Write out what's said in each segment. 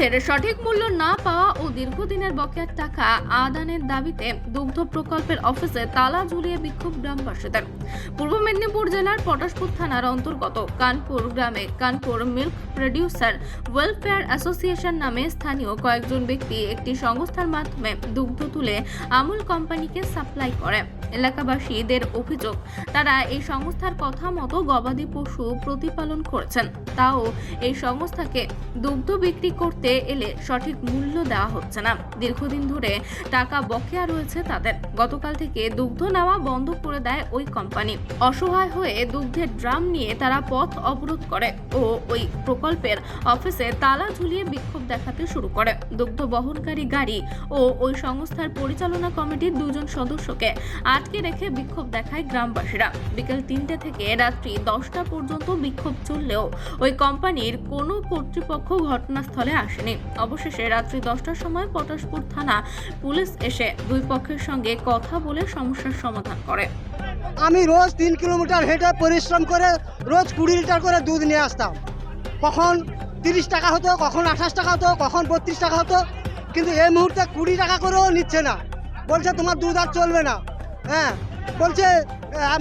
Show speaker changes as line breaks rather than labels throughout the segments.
দুগ্ধের সঠিক মূল্য না পাওয়া ও দীর্ঘদিনের বকেয়ার টাকা আদানের দাবিতে দুগ্ধ প্রকল্পের অফিসে তালা ঝুলিয়ে বিক্ষোভ গ্রামবাসীদের। পূর্ব মেদিনীপুর জেলার পটাশপুর থানার অন্তর্গত কানপুর গ্রামে Kanpur milk producer welfare association নামে স্থানীয় কয়েকজন ব্যক্তি একটি সংস্থার মাধ্যমে দুগ্ধ তুলে আমুল কোম্পানিকে সাপ্লাই করে। এলাকাবাসীদের অভিযোগ, তারা এই সংস্থার কথা মতো গবাদি পশু প্রতিপালন করছেন। তাও এই সংস্থাকে দুগ্ধ বিক্রি করতে এলে সঠিক মূল্য দেওয়া হচ্ছে না। দীর্ঘদিন ধরে টাকা বকেয়া রয়েছে তাদের। গতকাল থেকে দুগ্ধ নেওয়া বন্ধ করে দেয় ওই কোম্পানি। অসহায় হয়ে দুগ্ধের ড্রাম নিয়ে তারা পথ অবরোধ করে ও ওই প্রকল্পের অফিসে তালা ঝুলিয়ে বিক্ষোভ দেখাতে শুরু করে। দুগ্ধ বহনকারী গাড়ি ও ওই সংস্থার পরিচালনা কমিটির দুজন সদস্যকে আটকে রেখে বিক্ষোভ দেখায় গ্রামবাসীরা। বিকেল তিনটে থেকে রাত্রি দশটা পর্যন্ত বিক্ষোভ চললেও ওই কোম্পানির কোনো কর্তৃপক্ষ ঘটনাস্থলে আসেনি অবশেষে রাত্রি দশটার সময় পটাশপুর থানা পুলিশ এসে দুই পক্ষের সঙ্গে কথা বলে সমস্যার সমাধান করে।
আমি রোজ তিন কিলোমিটার হেঁটে পরিশ্রম করে রোজ কুড়ি লিটার করে দুধ নিয়ে আসতাম। কখন তিরিশ টাকা হতো, কখন আঠাশ টাকা হতো, কখন বত্রিশ টাকা হতো, কিন্তু এই মুহূর্তে কুড়ি টাকা করেও নিচ্ছে না। বলছে, তোমার দুধ আর চলবে না। হ্যাঁ বলছে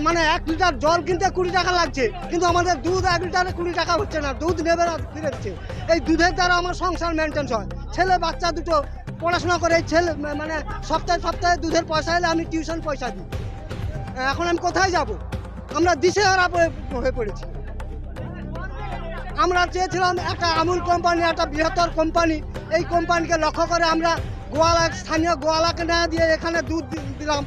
মানে এক লিটার জল কিনতে কুড়ি টাকা লাগছে, কিন্তু আমাদের দুধ এক লিটারে কুড়ি টাকা হচ্ছে না, দুধ নেবে ফিরে দিচ্ছে এই দুধের দ্বারা আমার সংসার মেনটেন হয়। ছেলে, বাচ্চা দুটো পড়াশোনা করে, ছেলে মানে সপ্তাহে সপ্তাহে দুধের পয়সা এলে আমি টিউশন পয়সা দিই। এখন আমি কোথায় যাব? আমরা দিশে হারা হয়ে পড়েছি। আমরা চেয়েছিলাম একটা আমুল কোম্পানি একটা বৃহত্তর কোম্পানি এই কোম্পানিকে লক্ষ্য করে আমরা গোয়ালা, স্থানীয় গোয়ালাকে না দিয়ে এখানে দুধ দিলাম।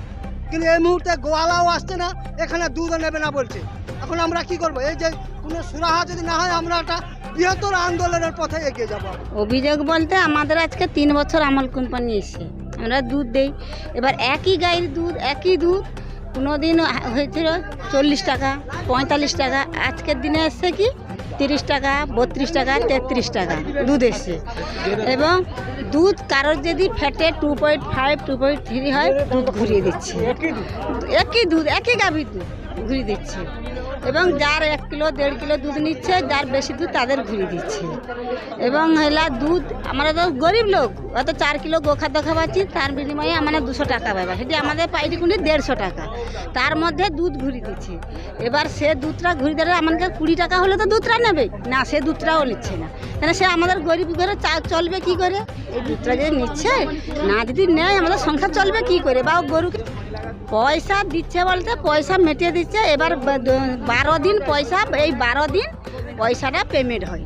কিন্তু এই মুহূর্তে গোয়ালাও আসছে না, এখানে দুধও নেবে না বলছে। এখন আমরা কি করব? এই যে কোনো সুরাহা যদি না হয়, আমরা একটা বৃহত্তর আন্দোলনের পথে এগিয়ে যাব।
অভিযোগ বলতে আমাদের আজকে তিন বছর আমল কোম্পানি এসে আমরা দুধ দেই। এবার একই গায়ের দুধ, একই দুধ কোনো দিন হয়েছিল চল্লিশ টাকা, পঁয়তাল্লিশ টাকা, আজকের দিনে এসছে কি তিরিশ টাকা, বত্রিশ টাকা, তেত্রিশ টাকা দুধ এসছে। এবং দুধ কারোর যদি ফ্যাটে two point five two point three হয়, দুধ ঘুরিয়ে দিচ্ছে। একই দুধ, একই গাভীর দুধ। ঘুরিয়ে দিচ্ছে। এবং যার এক কিলো, দেড় কিলো দুধ নিচ্ছে, যার বেশি দুধ তাদের ঘুরিয়ে দিচ্ছে। এবং হেলা দুধ, আমরা তো গরিব লোক, অত চার কিলো গোখাদ্য খাওয়াচ্ছি, তার বিনিময়ে আমরা দুশো টাকা পাবা সেটি আমাদের পাইটি কুড়ি দেড়শো টাকা। তার মধ্যে দুধ ঘুরি দিচ্ছে। এবার সে দুধটা ঘুরি দিলে আমাদের কুড়ি টাকা হলে তো দুধটা নেবে। না, সে দুধটাও নিচ্ছে না। তাহলে সে আমাদের গরিব ঘরে চলবে কি করে? এই দুধটা যদি নিচ্ছে, না যদি নেয়, আমাদের সংসার চলবে কি করে? বা গরুকে পয়সা দিচ্ছে বলতে পয়সা মেটিয়ে দিচ্ছে। এবার বারো দিন পয়সা, এই বারো দিন পয়সাটা পেমেন্ট হয়।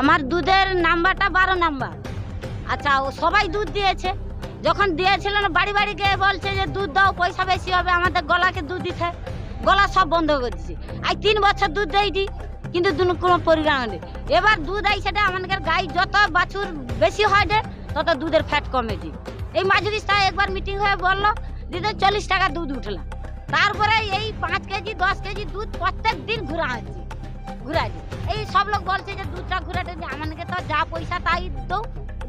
আমার দুধের নাম্বারটা বারো নাম্বার। আচ্ছা সবাই দুধ দিয়েছে। যখন দিয়েছিল না, বাড়ি বাড়ি গিয়ে বলছে যে, দুধ দাও, পয়সা বেশি হবে, আমাদের গলাকে দুধ দিতে। গলা সব বন্ধ করে দিচ্ছে আজ তিন বছর দুধ দেই দি কিন্তু কোনো পরিমাণ নেই। এবার দুধ আই সেটা আমাদের গাই যত বাছুর বেশি হয় তত দুধের ফ্যাট কমে দি এই মাজুরি সাহেব একবার মিটিং হয়ে বলল দিদি চল্লিশ টাকা দুধ উঠলাম তারপরে এই পাঁচ কেজি, দশ কেজি দুধ প্রত্যেক দিন ঘুরা হচ্ছে। ঘুরা এই সব লোক বলছে যে, দুধটা ঘুরাতে যে আমাকে তো যা পয়সা তাই দো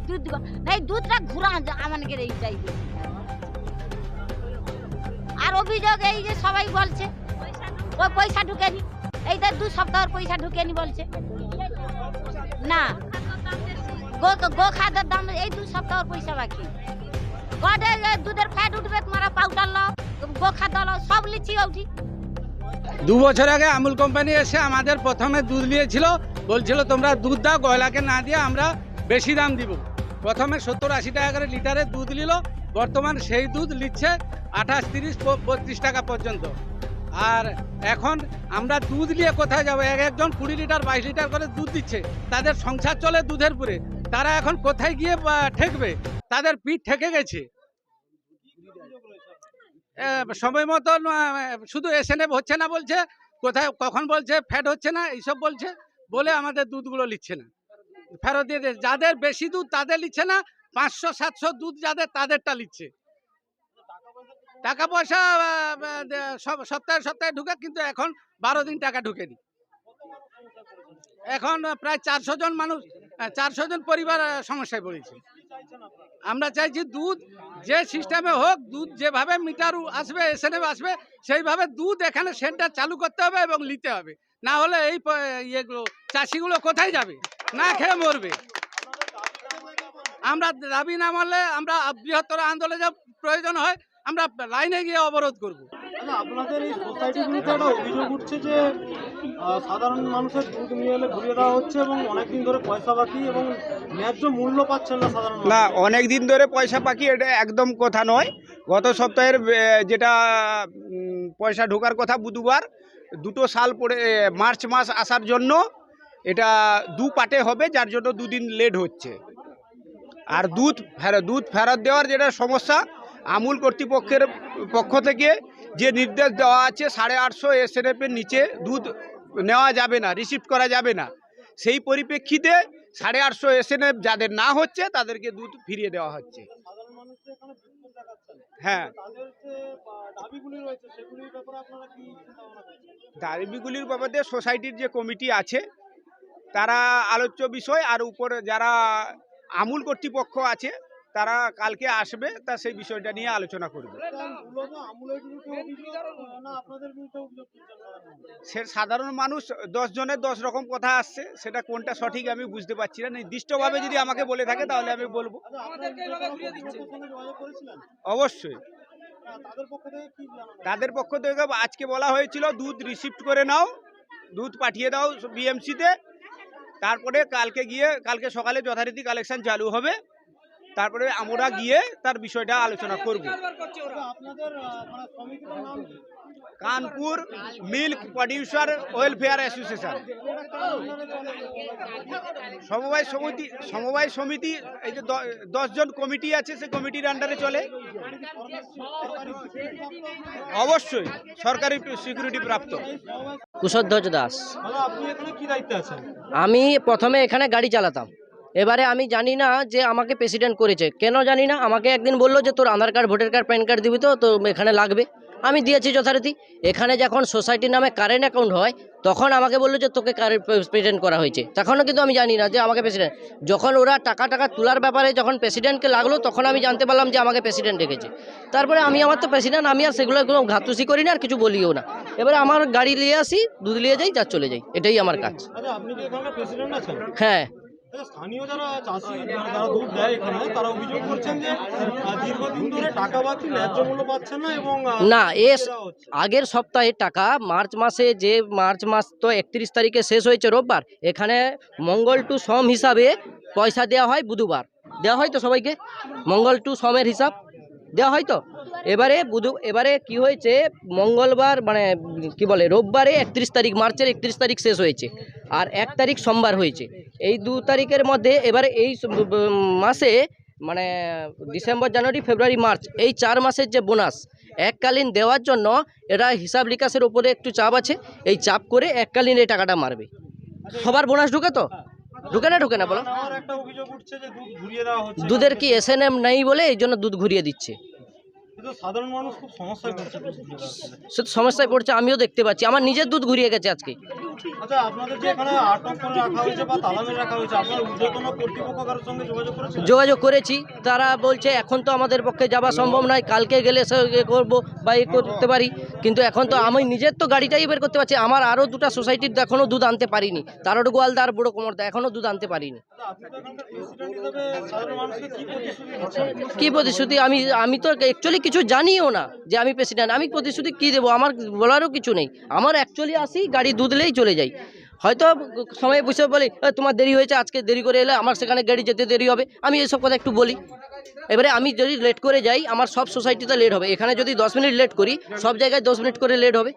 দুধ এই দুধটা ঘুরা আমাকে এই চাই আর অভিযোগ এই যে সবাই বলছে, ওই পয়সা ঢুকেনি। এই তো দু সপ্তাহের পয়সা ঢুকেনি বলছে। না। গো গো, খাদ্যের দাম, এই দু সপ্তাহের পয়সা বাকি। উঠি
দু বছর আগে আমুল কোম্পানি এসে আমাদের প্রথমে দুধ নিয়েছিল, বলছিল, তোমরা দুধ দাও, গয়লাকে না দিয়ে আমরা বেশি দাম দিব। প্রথমে সত্তর আশি টাকা করে লিটারে দুধ নিল, বর্তমান সেই দুধ নিচ্ছে আঠাশ, তিরিশ বত্রিশ টাকা পর্যন্ত। আর এখন আমরা দুধ নিয়ে কোথায় যাব? এক একজন কুড়ি লিটার, বাইশ লিটার করে দুধ দিচ্ছে। তাদের সংসার চলে দুধের পুরে তারা এখন কোথায় গিয়ে ঠেকবে? তাদের পিঠ ঠেকে গেছে। সময় মতন শুধু এসএনএফ হচ্ছে না বলছে, কোথায়, কখন বলছে ফ্যাট হচ্ছে না, এইসব বলছে, বলে আমাদের দুধগুলো নিচ্ছে না। ফেরত দিয়ে। যাদের বেশি দুধ তাদের নিচ্ছে না, পাঁচশো, সাতশো দুধ যাদের, তাদেরটা নিচ্ছে টাকা পয়সা সপ্তাহে সপ্তাহে ঢুকে, কিন্তু এখন বারো দিন টাকা ঢুকেনি। এখন প্রায় চারশো জন মানুষ, চারশো জন পরিবার সমস্যায় পড়েছে। আমরা চাইছি দুধ যে সিস্টেমে হোক, দুধ যেভাবে মিটার আসবে এসএনএফ আসবে, সেইভাবে দুধ এখানে সেন্টার চালু করতে হবে এবং নিতে হবে। না হলে এই ইয়েগুলো, চাষিগুলো কোথায় যাবে? না খেয়ে মরবে। আমরা দাবি না মানলে আমরা বৃহত্তর আন্দোলনে যা প্রয়োজন হয়, আমরা লাইনে গিয়ে অবরোধ করব।
আপনাদের এই সোসাইটিগুলিতে একটা অভিযোগ উঠছে যে সাধারণ মানুষের দুধ নিয়ে এলে ঘুরিয়ে দেওয়া হচ্ছে এবং অনেকদিন ধরে পয়সা বাকি এবং ন্যায্য মূল্য পাচ্ছেন না সাধারণ
না অনেক দিন ধরে পয়সা পাকি এটা একদম কথা নয়। গত সপ্তাহের যেটা পয়সা ঢোকার কথা বুধবার দুটো সাল পরে মার্চ মাস আসার জন্য এটা দু পাটে হবে যার জন্য দুদিন লেট হচ্ছে। আর দুধ ফেরত দুধ ফেরত দেওয়ার যেটা সমস্যা আমুল কর্তৃপক্ষের পক্ষ থেকে যে নির্দেশ দেওয়া আছে সাড়ে আটশো এসএনএফের নিচে দুধ নেওয়া যাবে না রিসিভ করা যাবে না। সেই পরিপ্রেক্ষিতে সাড়ে আটশো এসএনএফ যাদের না হচ্ছে তাদেরকে দুধ ফিরিয়ে দেওয়া হচ্ছে। হ্যাঁ। দাবিগুলির ব্যাপারে সোসাইটির যে কমিটি আছে তারা আলোচ্য বিষয় আর উপরে যারা আমূল কর্তৃপক্ষ আছে তারা কালকে আসবে, তা সেই বিষয়টা নিয়ে আলোচনা করবে? সে সাধারণ মানুষ, দশ জনের দশ রকম কথা আসছে, সেটা কোনটা সঠিক আমি বুঝতে পারছি না। নির্দিষ্টভাবে যদি আমাকে বলে থাকে, তাহলে আমি বলব। অবশ্যই।
তাদের পক্ষ থেকে
আজকে বলা হয়েছিল, দুধ রিসিপ্ট করে নাও, দুধ পাঠিয়ে দাও বিএমসিতে তারপরে কালকে গিয়ে, কালকে সকালে যথারীতি কালেকশন চালু হবে। তারপরে আমরা গিয়ে তার বিষয়টা আলোচনা করব।
মানে সমিতির নাম কি?
Kanpur milk producer welfare association. সমবায় সমিতি সমবায় সমিতি এই যে দশজন কমিটি আছে সে কমিটির আন্ডারে চলে। অবশ্যই সরকারি সিকিউরিটি প্রাপ্ত।
কুশধ্বজ দাস।
দাদা আপনি এখানে কি দায়িত্বে আছেন?
আমি প্রথমে এখানে গাড়ি চালাতাম। এবারে আমি জানি না যে আমাকে প্রেসিডেন্ট করেছে। কেন জানি না? আমাকে একদিন বলল যে তোর Aadhaar card voter card PAN card দিবি তো? তো এখানে লাগবে। আমি দিয়েছি যথারীতি। এখানে যখন সোসাইটির নামে কারেন্ট অ্যাকাউন্ট হয় তখন আমাকে বলল যে তোকে কারেন্ট প্রেসিডেন্ট করা হয়েছে। তখনও কিন্তু আমি জানি না যে আমাকে প্রেসিডেন্ট যখন ওরা টাকা টাকা তোলার ব্যাপারে যখন প্রেসিডেন্টকে লাগল তখন আমি জানতে পারলাম যে আমাকে প্রেসিডেন্ট রেখেছে। তারপরে আমি আমার তো প্রেসিডেন্ট আমি আর সেগুলো কোনো ঘাতুসি করি না আর কিছু বলিও না। এবারে আমার গাড়ি নিয়ে আসি দুধ নিয়ে যাই যা চলে যাই। এটাই আমার কাজ।
আচ্ছা
হ্যাঁ।
স্থানীয় যারা চাষি যারা দুধ দেয় এখানে তারা অভিযোগ করছেন যে দীর্ঘদিন ধরে টাকা বাকি ন্যায্য মূল্য পাচ্ছেন না এবং
না এ আগের সপ্তাহে টাকা মার্চ মাসে যে মার্চ মাস তো একত্রিশ তারিখে শেষ হয়েছে রোববার এখানে মঙ্গল টু সম হিসাবে পয়সা দেওয়া হয় বুধবার। দেওয়া হয় তো সবাইকে? মঙ্গল টু সমের হিসাব। দেওয়া হয় তো? এবারে বুধ, এবারে কি হয়েছে? মঙ্গলবার মানে কি বলে, রোববারে একত্রিশ তারিখ, মার্চের একত্রিশ তারিখ শেষ হয়েছে আর এক তারিখ সোমবার হয়েছে। এই দু তারিখের মধ্যে এবারে এই মাসে মানে ডিসেম্বর, জানুয়ারি, ফেব্রুয়ারি, মার্চ, এই চার মাসের যে বোনাস, এককালীন দেওয়ার জন্য এরা হিসাব নিকাশের উপরে একটু চাপ আছে। এই চাপ করে এককালীন এই টাকাটা মারবে। সবার বোনাস ঢুকে তো? ঢুকে না ঢুকে না বলো। দুধের কি এস এন এম নেই বলে এই জন্য দুধ ঘুরিয়ে দিচ্ছে?
সাধারণ মানুষ খুব সমস্যায় পড়ছে
সমস্যায় পড়ছে আমিও দেখতে পাচ্ছি। আমার নিজের দুধ ঘুরিয়ে গেছে আজকে।
আচ্ছা আপনাদের যে এখানে আটক করে রাখা হয়েছে বা তালামে রাখা হয়েছে? আপনার ঊর্ধ্বতন কর্তৃপক্ষ কারোর সঙ্গে যোগাযোগ করেছেন
যোগাযোগ করেছি। তারা বলছে এখন তো আমাদের পক্ষে যাওয়া সম্ভব নয়। কালকে গেলে সে এ করব বা এ করতে পারি। কিন্তু এখন তো আমি নিজের তো গাড়িটাই বের করতে পারছি। আমার আরও দুটো সোসাইটির এখনও দুধ আনতে পারিনি। তারও গোয়ালদা আর বুড়ো কোমরদা এখনও দুধ আনতে পারিনি।
আচ্ছা, তো কি প্রতিশ্রুতি
আমি আমি তো অ্যাকচুয়ালি কিছু জানিও না যে আমি প্রেসিডেন্ট আমি প্রতিশ্রুতি কি দেবো? আমার বলারও কিছু নেই। আমার অ্যাকচুয়ালি আসি গাড়ি দুধলেই চলে যাই। হয়তো সময় বসে বলি তোমার দেরি হয়েছে, আজকে দেরি করে এলে আমার সেখানে গাড়ি যেতে দেরি হবে। আমি এসব কথা একটু বলি। এবারে আমি যদি লেট করে যাই, আমার সব সোসাইটিতে লেট হবে। এখানে যদি দশ মিনিট লেট করি, সব জায়গায় দশ মিনিট করে লেট হবে।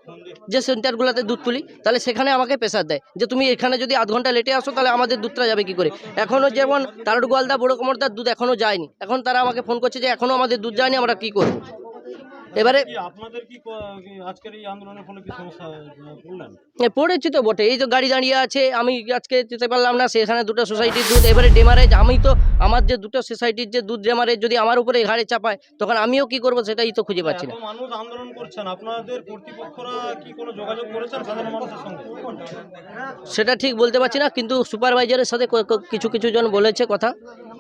যে সেন্টারগুলোতে দুধ তুলি, তাহলে সেখানে আমাকে প্রেশার দেয়। যে তুমি এখানে যদি আধ ঘণ্টা লেটে আসো, তাহলে আমাদের দুধটা যাবে কি করে? এখনও যেমন তারট গোয়ালদা, বড় কোমরদার দুধ এখনও যায়নি। এখন তারা আমাকে ফোন করছে যে এখনও আমাদের দুধ যায়নি, আমরা কি করব? এবারে
আপনাদের কি আজকের এই আন্দোলনের ফলে কি সমস্যা পড়লেন?
পড়েছি তো বটে। এই তো গাড়ি দাঁড়িয়ে আছে আমি আজকে যেতে পারলাম না সেখানে দুটো সোসাইটির দুধ এবারে ডেমারেজ। আমি তো আমার যে দুটো সোসাইটির যে দুধ ডেমারেজ যদি আমার উপরে ঘাড়ে চাপায় তখন আমিও কি করব সেটাই তো খুঁজে পাচ্ছি না।
মানুষ আন্দোলন করছেন আপনাদের কর্তৃপক্ষরা কি কোনো যোগাযোগ করেছেন সাধারণ মানুষের সঙ্গে?
সেটা ঠিক বলতে পারছি না কিন্তু সুপারভাইজারের সাথে কিছু কিছু জন বলেছে কথা।